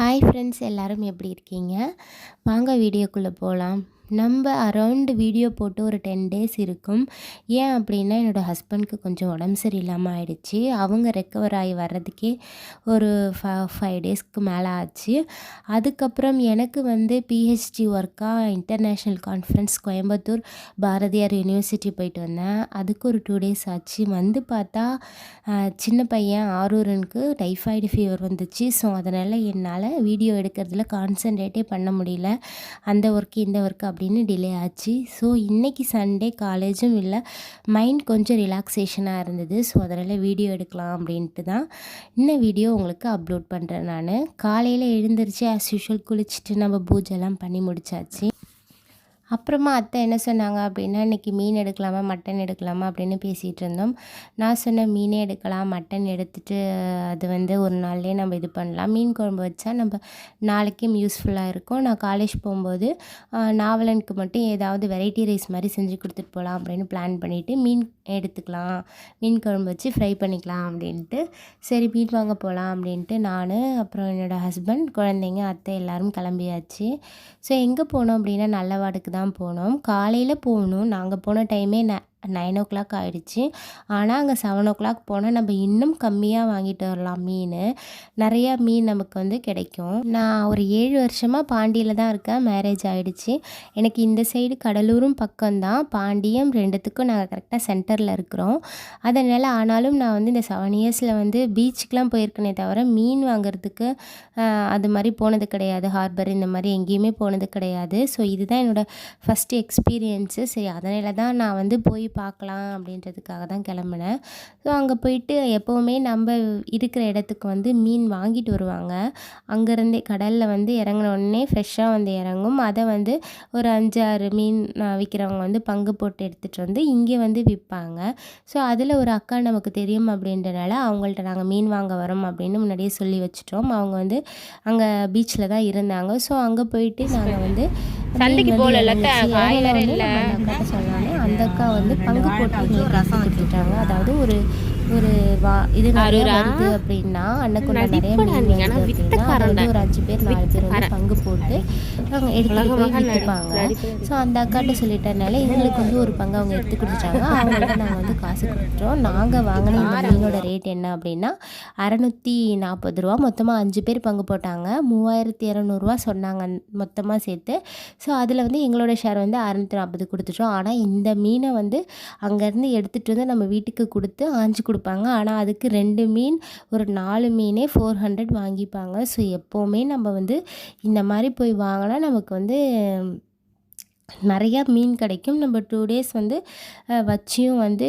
Hi friends எல்லோரும் எப்படி இருக்கீங்க? வாங்க வீடியோக்குள்ளே போகலாம் நம்ம அரவுண்டு வீடியோ போட்டு ஒரு டென் டேஸ் இருக்கும். ஏன் அப்படின்னா என்னோடய ஹஸ்பண்ட்க்கு கொஞ்சம் உடம்பு சரியில்லாமல் ஆயிடுச்சு. அவங்க ரெக்கவர் ஆகி வர்றதுக்கே ஒரு ஃப ஃபைவ் டேஸ்க்கு மேலே ஆச்சு. அதுக்கப்புறம் எனக்கு வந்து பிஹெச்டி ஒர்க்காக international conference Coimbatore Bharathiar university போயிட்டு வந்தேன். அதுக்கு ஒரு டூ டேஸ் ஆச்சு. வந்து பார்த்தா சின்ன பையன் ஆரூரனுக்கு டைஃபாய்டு ஃபீவர் வந்துச்சு. ஸோ அதனால் என்னால் வீடியோ எடுக்கிறதுல கான்சன்ட்ரேட்டே பண்ண முடியல. அந்த ஒர்க்கு இந்த ஒர்க்கு அப்படின்னு டிலே ஆச்சு. ஸோ இன்றைக்கி சண்டே காலேஜும் இல்லை மைண்ட் கொஞ்சம் ரிலாக்ஸேஷனாக இருந்தது. ஸோ அதனால் வீடியோ எடுக்கலாம் அப்படின்ட்டு தான். இன்னும் வீடியோ உங்களுக்கு அப்லோட் பண்ணுறேன் நான். காலையில் எழுந்திரிச்சு ஆஸ் யூஷுவல் குளிச்சுட்டு நம்ம பூஜைலாம் பண்ணி முடிச்சாச்சு. அப்புறமா அத்தை என்ன சொன்னாங்க அப்படின்னா இன்றைக்கி மீன் எடுக்கலாமா மட்டன் எடுக்கலாமா? அப்படின்னு பேசிகிட்டு இருந்தோம். நான் சொன்னேன் மீனே எடுக்கலாம் மட்டன் எடுத்துட்டு அது வந்து ஒரு நாள்லேயே நம்ம இது பண்ணலாம். மீன் குழம்பு வச்சா நம்ம நாளைக்கும் யூஸ்ஃபுல்லாக இருக்கும். நான் காலேஜ் போகும்போது நாவலனுக்கு மட்டும் ஏதாவது வெரைட்டி ரைஸ் மாதிரி செஞ்சு கொடுத்துட்டு போகலாம் அப்படின்னு பிளான் பண்ணிவிட்டு மீன் எடுத்துக்கலாம் மீன் குழம்பு வச்சு ஃப்ரை பண்ணிக்கலாம் அப்படின்ட்டு. சரி மீன் வாங்க போகலாம் அப்படின்ட்டு நான் அப்புறம் என்னோடய ஹஸ்பண்ட் குழந்தைங்க அத்தை எல்லாரும் கிளம்பியாச்சு. ஸோ எங்கே போனோம் அப்படின்னா நல்லவாடுக்கு தான் போனோம். காலையில் போகணும். நாங்கள் போன டைமே ந நைன் ஓ கிளாக் ஆகிடுச்சு ஆனால் அங்கே செவன் ஓ கிளாக் போனால் நம்ம இன்னும் கம்மியாக வாங்கிட்டு வரலாம் மீன். நிறையா மீன் நமக்கு வந்து கிடைக்கும். நான் ஒரு ஏழு வருஷமாக பாண்டியில் தான் இருக்கேன். மேரேஜ் ஆகிடுச்சு எனக்கு இந்த சைடு கடலூரும் பக்கம்தான். பாண்டியம் ரெண்டுத்துக்கும் நாங்கள் கரெக்டாக சென்டரில் இருக்கிறோம். அதனால் ஆனாலும் நான் வந்து இந்த செவன் இயர்ஸில் வந்து பீச்சுக்கெலாம் போயிருக்கேனே தவிர மீன் வாங்குறதுக்கு அது மாதிரி போனது கிடையாது. ஹார்பர் இந்த மாதிரி எங்கேயுமே போனது கிடையாது. ஸோ இதுதான் என்னோடய ஃபஸ்ட்டு எக்ஸ்பீரியன்ஸு சரி அதனால தான் நான் வந்து போய் பார்க்கலாம் அப்படின்றதுக்காக தான் கிளம்புனேன். ஸோ அங்கே போயிட்டு எப்போவுமே நம்ம இருக்கிற இடத்துக்கு வந்து மீன் வாங்கிட்டு வருவாங்க. அங்கேருந்தே கடலில் வந்து இறங்கின உடனே ஃப்ரெஷ்ஷாக வந்து இறங்கும். அதை வந்து ஒரு அஞ்சு ஆறு மீன் விற்கிறவங்க வந்து பங்கு போட்டு எடுத்துகிட்டு வந்து இங்கே வந்து விற்பாங்க ஸோ அதில் ஒரு அக்கா நமக்கு தெரியும் அப்படின்றனால அவங்கள்ட்ட நாங்கள் மீன் வாங்க வரோம் அப்படின்னு முன்னாடியே சொல்லி வச்சுட்டோம். அவங்க வந்து அங்கே பீச்சில் தான் இருந்தாங்க. ஸோ அங்கே போயிட்டு நாங்கள் வந்து சண்டைக்கு போகல, இறங்குச்சு. அத்தை, காய் வேற இறங்குன இல்ல. சொன்னாலே அந்த அக்கா வந்து பங்கு போட்டு காசு கொடுத்துட்டாங்க அதாவது ஒரு ஒரு வா இது நிறைய? வருது அப்படின்னா அன்னக்குள்ள நிறைய வந்து ஒரு அஞ்சு பேர் நாலு பேர் வந்து. பங்கு போட்டு அவங்க எடுத்துகிட்டு போய் விற்றுப்பாங்க. ஸோ அந்த அக்காட்ட சொல்லிட்டனால எங்களுக்கு வந்து ஒரு பங்கு அவங்க எடுத்து கொடுத்துட்டாங்க. அவங்கள்ட்ட நாங்கள் வந்து காசு கொடுத்துட்டோம். நாங்கள் வாங்கின இந்த மீனோட ரேட் என்ன அப்படின்னா அறநூற்றி நாற்பது ரூபா. மொத்தமாக அஞ்சு பேர் பங்கு போட்டாங்க. மூவாயிரத்தி இரநூறுவா சொன்னாங்க மொத்தமாக சேர்த்து. ஸோ அதில் வந்து எங்களோட ஷேர் வந்து அறநூற்றி நாற்பது கொடுத்துட்டோம். ஆனால் இந்த மீனை வந்து அங்கேருந்து எடுத்துகிட்டு வந்து நம்ம வீட்டுக்கு கொடுத்து ஆஞ்சு கொடுப்பாங்க. ஆனால் அதுக்கு ரெண்டு மீன் ஒரு நாலு மீனே ஃபோர் ஹண்ட்ரட் வாங்கிப்பாங்க. ஸோ எப்போவுமே நம்ம வந்து இந்த மாதிரி போய் வாங்கினா நமக்கு வந்து நிறையா மீன் கிடைக்கும். நம்ம டூ டேஸ் வந்து வச்சியும் வந்து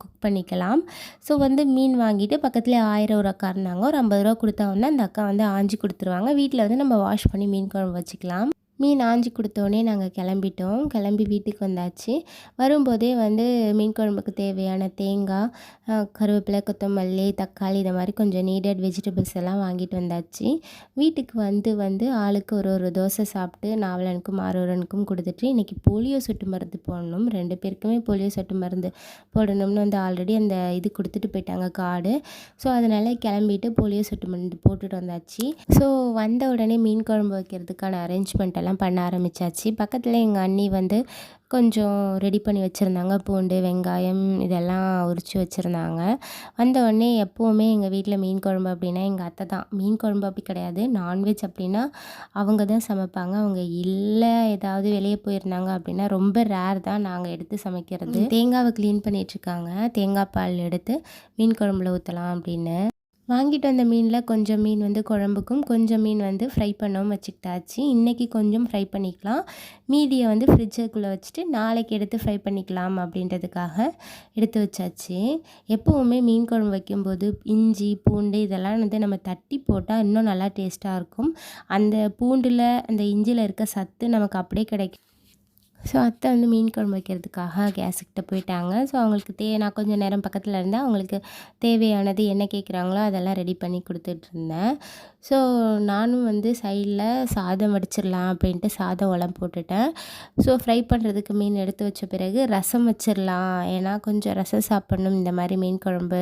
குக் பண்ணிக்கலாம். ஸோ வந்து மீன் வாங்கிட்டு பக்கத்துலேயே ஆயிரம் ஒரு அக்கா இருந்தாங்க. ஒரு ஐம்பது ரூபா கொடுத்தா வந்து அந்த அக்கா வந்து ஆஞ்சி கொடுத்துருவாங்க. வீட்டில் வந்து நம்ம வாஷ் பண்ணி மீன் குழம்பு வச்சுக்கலாம். மீன் ஆஞ்சி கொடுத்தோடனே நாங்கள் கிளம்பிட்டோம். கிளம்பி வீட்டுக்கு வந்தாச்சு. வரும்போதே வந்து மீன் குழம்புக்கு தேவையான தேங்காய் கருவேப்பிலை கொத்தமல்லி தக்காளி இதை மாதிரி கொஞ்சம் நீடட் வெஜிடபிள்ஸ் எல்லாம் வாங்கிட்டு வந்தாச்சு. வீட்டுக்கு வந்து வந்து ஆளுக்கு ஒரு ஒரு தோசை சாப்பிட்டு நாவலனுக்கும் ஆரோரனுக்கும் கொடுத்துட்டு இன்றைக்கி போலியோ சொட்டு மருந்து போடணும். ரெண்டு பேருக்குமே போலியோ சொட்டு மருந்து போடணும்னு வந்து ஆல்ரெடி அந்த இது கொடுத்துட்டு போயிட்டாங்க கார்டு. ஸோ அதனால் கிளம்பிட்டு போலியோ சொட்டு மருந்து போட்டுட்டு வந்தாச்சு. ஸோ வந்த உடனே மீன் குழம்பு வைக்கிறதுக்கான அரேஞ்ச்மெண்ட் எல்லாம் பண்ண ஆரம்பிச்சாச்சு. பக்கத்தில் எங்கள் அண்ணி வந்து கொஞ்சம் ரெடி பண்ணி வச்சுருந்தாங்க. பூண்டு வெங்காயம் இதெல்லாம் உரித்து வச்சுருந்தாங்க. வந்த உடனே எப்போவுமே எங்கள் வீட்டில் மீன் குழம்பு அப்படின்னா எங்கள் அத்தை தான். மீன் குழம்பு அப்படி கிடையாது. நான்வெஜ் அப்படின்னா அவங்க தான் சமைப்பாங்க. அவங்க இல்லை ஏதாவது வெளியே போயிருந்தாங்க அப்படின்னா ரொம்ப ரேர் தான் நாங்கள் எடுத்து சமைக்கிறது. தேங்காவை க்ளீன் பண்ணிகிட்ருக்காங்க தேங்காய் பால் எடுத்து மீன் குழம்புல ஊற்றலாம் அப்படின்னு. வாங்கிட்டு வந்த மீனில் கொஞ்சம் மீன் வந்து குழம்புக்கும் கொஞ்சம் மீன் வந்து ஃப்ரை பண்ணவும் வச்சுக்கிட்டாச்சு. இன்றைக்கி கொஞ்சம் ஃப்ரை பண்ணிக்கலாம். மீதியை வந்து ஃப்ரிட்ஜுக்குள்ளே வச்சுட்டு நாளைக்கு எடுத்து ஃப்ரை பண்ணிக்கலாம் அப்படின்றதுக்காக எடுத்து வச்சாச்சு. எப்போவுமே மீன் குழம்பு வைக்கும்போது இஞ்சி பூண்டு இதெல்லாம் வந்து நம்ம தட்டி போட்டால் இன்னும் நல்லா டேஸ்ட்டாக இருக்கும். அந்த பூண்டில் அந்த இஞ்சியில் இருக்க சத்து நமக்கு அப்படியே கிடைக்கும். ஸோ அத்தை வந்து மீன் குழம்பு வைக்கிறதுக்காக கேஸுக்கிட்ட போயிட்டாங்க. ஸோ அவங்களுக்கு தே நான் கொஞ்சம் நேரம் பக்கத்தில் இருந்தால் அவங்களுக்கு தேவையானது என்ன கேட்குறாங்களோ அதெல்லாம் ரெடி பண்ணி கொடுத்துட்ருந்தேன் ஸோ நானும் வந்து சைடில் சாதம் வடிச்சிடலாம் அப்படின்ட்டு சாதம் உலம் போட்டுட்டேன். ஸோ ஃப்ரை பண்ணுறதுக்கு மீன் எடுத்து வச்ச பிறகு ரசம் வச்சிடலாம் ஏன்னா கொஞ்சம் ரசம் சாப்பிட்ணும். இந்த மாதிரி மீன் குழம்பு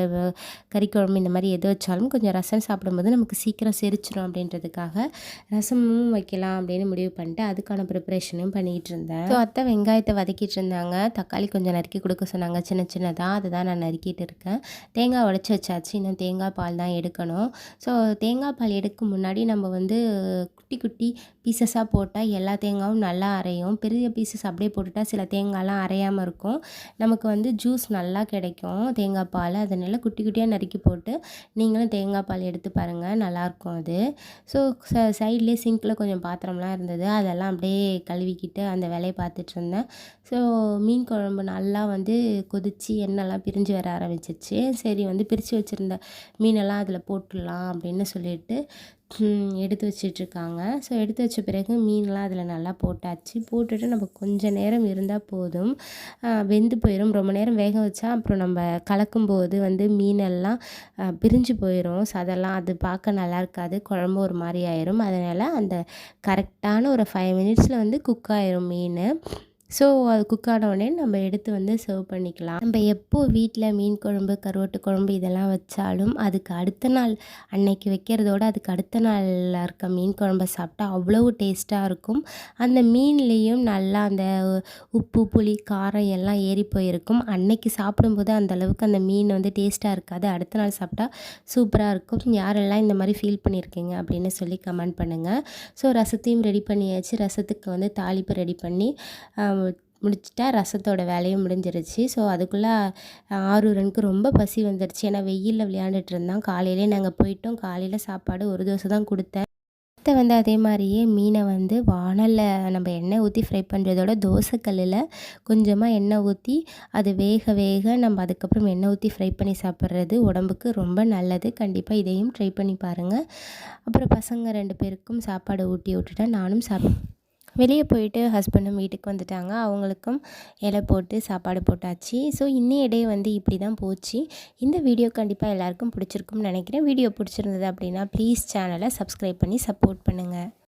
கறி குழம்பு இந்த மாதிரி எது வச்சாலும் கொஞ்சம் ரசம் சாப்பிடும்போது நமக்கு சீக்கிரம் செரிச்சிடும் அப்படின்றதுக்காக ரசமும் வைக்கலாம் அப்படின்னு முடிவு பண்ணிட்டு அதுக்கான ப்ரிப்பரேஷனும் பண்ணிகிட்டு இருந்தேன். ஸோ அத்தை வெங்காயத்தை வதக்கிட்டு இருந்தாங்க. தக்காளி கொஞ்சம் நறுக்கி கொடுக்க சொன்னாங்க. சின்ன சின்னதாக அதை தான் நான் நறுக்கிட்டு இருக்கேன். தேங்காய் உடச்சி வச்சாச்சு. இன்னும் தேங்காய் பால் தான் எடுக்கணும். ஸோ தேங்காய் பால் எடுக்க முன்னாடி நம்ம வந்து குட்டி குட்டி பீசஸாக போட்டால் எல்லா தேங்காயும் நல்லா அரையும். பெரிய பீசஸ் அப்படியே போட்டுட்டால் சில தேங்காய்லாம் அரையாமல் இருக்கும். நமக்கு வந்து ஜூஸ் நல்லா கிடைக்கும். தேங்காய் பால் அதனால குட்டி குட்டியாக நறுக்கி போட்டு நீங்களும் தேங்காய் பால் எடுத்து பாருங்கள் நல்லாயிருக்கும் அது. ஸோ ச சைட்லேயே சிங்கில் கொஞ்சம் பாத்திரம்லாம் இருந்தது. அதெல்லாம் அப்படியே கழுவிக்கிட்டு அந்த வேலையை பார்த்துட்டு இருந்தேன். ஸோ மீன் குழம்பு நல்லா வந்து கொதித்து எண்ணெய்லாம் பிரிஞ்சு வர ஆரம்பிச்சிச்சு. சரி வந்து பிரித்து வச்சுருந்த மீனெல்லாம் அதில் போட்டுடலாம் அப்படின்னு சொல்லிட்டு எடுத்து வச்சிட்ருக்காங்க. ஸோ எடுத்து வச்ச பிறகு மீன்லாம் அதில் நல்லா போட்டாச்சு. போட்டுட்டு நம்ம கொஞ்ச நேரம் இருந்தால் போதும். வெந்து போயிடும் ரொம்ப நேரம் வேக வச்சா அப்புறம் நம்ம கலக்கும்போது வந்து மீனெல்லாம் பிரிஞ்சு போயிடும் ஸோ அதெல்லாம் அது பார்க்க நல்லா இருக்காது குழம்பு ஒரு மாதிரி ஆயிரும். அதனால் அந்த கரெக்டான ஒரு ஃபைவ் மினிட்ஸில் வந்து குக் ஆயிரும் மீன். ஸோ அது குக் ஆனவுடனே உடனே நம்ம எடுத்து வந்து சர்வ் பண்ணிக்கலாம். நம்ம எப்போ வீட்டில் மீன் குழம்பு கருவாட்டு குழம்பு இதெல்லாம் வச்சாலும் அதுக்கு அடுத்த நாள் அன்னைக்கு வைக்கிறதோட அதுக்கு அடுத்த நாளில் இருக்க மீன் குழம்பை சாப்பிட்டா அவ்வளவு டேஸ்ட்டாக இருக்கும். அந்த மீன்லேயும் நல்லா அந்த உப்பு புளி காரம் எல்லாம் ஏறி போயிருக்கும். அன்னைக்கு சாப்பிடும்போது அந்த அளவுக்கு அந்த மீன் வந்து டேஸ்ட்டாக இருக்காது. அடுத்த நாள் சாப்பிட்டா சூப்பராக இருக்கும். யாரெல்லாம் இந்த மாதிரி ஃபீல் பண்ணியிருக்கீங்க அப்படின்னு சொல்லி கமெண்ட் பண்ணுங்கள் ஸோ ரசத்தையும் ரெடி பண்ணியாச்சு. ரசத்துக்கு வந்து தாளிப்பு ரெடி பண்ணி முடிச்சிட்டா ரசத்தோட வேலையும் முடிஞ்சிருச்சு. ஸோ அதுக்குள்ளே ஆரூரனுக்கு ரொம்ப பசி வந்துடுச்சு ஏன்னா வெயிலில் விளையாண்டுட்டு இருந்தான் காலையிலே நாங்கள் போயிட்டோம். காலையில் சாப்பாடு ஒரு தோசை தான் கொடுத்தேன். அடுத்த வந்து அதே மாதிரியே மீனை வந்து வானலில் நம்ம எண்ணெய் ஊற்றி ஃப்ரை பண்ணுறதோட தோசைக்கல்லில் கொஞ்சமாக எண்ணெய் ஊற்றி அது வேக வேக நம்ம அதுக்கப்புறம் எண்ணெய் ஊற்றி ஃப்ரை பண்ணி சாப்பிட்றது உடம்புக்கு ரொம்ப நல்லது. கண்டிப்பாக இதையும் ட்ரை பண்ணி பாருங்கள் அப்புறம் பசங்க ரெண்டு பேருக்கும் சாப்பாடு ஊட்டி விட்டுட்டேன். நானும் சாப்பிட்டேன் வெளியே போயிட்டு ஹஸ்பண்டும் வீட்டுக்கு வந்துட்டாங்க. அவங்களுக்கும் இலை போட்டு சாப்பாடு போட்டாச்சு. ஸோ இன்னைய டே வந்து இப்படி தான் போச்சு. இந்த வீடியோ கண்டிப்பாக எல்லாருக்கும் பிடிச்சிருக்கும்னு நினைக்கிறேன். வீடியோ பிடிச்சிருந்தது அப்படின்னா ப்ளீஸ் சேனலை சப்ஸ்கிரைப் பண்ணி சப்போர்ட் பண்ணுங்கள்